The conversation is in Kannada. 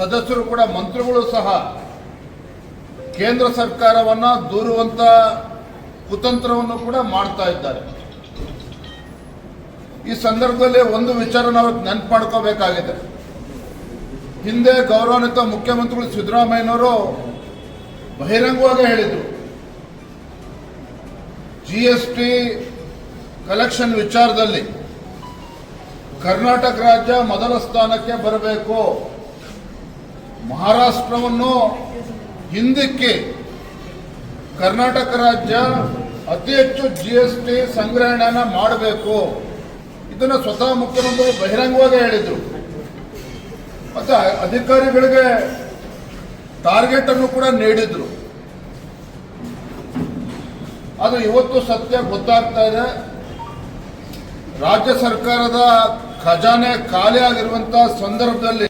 ಸದಸ್ಯರು ಕೂಡ ಮಂತ್ರಿಗಳು ಸಹ ಕೇಂದ್ರ ಸರ್ಕಾರವನ್ನ ದೂರುವಂತ ಕುತಂತ್ರವನ್ನು ಕೂಡ ಮಾಡ್ತಾ ಇದ್ದಾರೆ. ಈ ಸಂದರ್ಭದಲ್ಲಿ ಒಂದು ವಿಚಾರ ನಾವು ನೆನ್ಪು ಮಾಡ್ಕೋಬೇಕಾಗಿದೆ ಹಿಂದೆ ಗೌರವಾನ್ವಿತ ಮುಖ್ಯಮಂತ್ರಿಗಳು ಸಿದ್ದರಾಮಯ್ಯನವರು ಬಹಿರಂಗವಾಗಿ ಹೇಳಿದರು. ಜಿ ಎಸ್ ಟಿ ಕಲೆಕ್ಷನ್ ವಿಚಾರದಲ್ಲಿ ಕರ್ನಾಟಕ ರಾಜ್ಯ ಮೊದಲ ಸ್ಥಾನಕ್ಕೆ ಬರಬೇಕು. ಮಹಾರಾಷ್ಟ್ರವನ್ನು ಹಿಂದಕ್ಕೆ ಕರ್ನಾಟಕ ರಾಜ್ಯ ಅತಿ ಹೆಚ್ಚು ಜಿ ಎಸ್ ಟಿ ಮಾಡಬೇಕು. ಇದನ್ನು ಸ್ವತಃ ಮುಖ್ಯಮಂತ್ರಿ ಬಹಿರಂಗವಾಗಿ ಹೇಳಿದರು. ಮತ್ತೆ ಅಧಿಕಾರಿಗಳಿಗೆ ಟಾರ್ಗೆಟ್ ಅನ್ನು ಕೂಡ ನೀಡಿದ್ರು. ಅದು ಇವತ್ತು ಸತ್ಯ ಗೊತ್ತಾಗ್ತಾ ಇದೆ. ರಾಜ್ಯ ಸರ್ಕಾರದ ಖಜಾನೆ ಖಾಲಿ ಆಗಿರುವಂತಹ ಸಂದರ್ಭದಲ್ಲಿ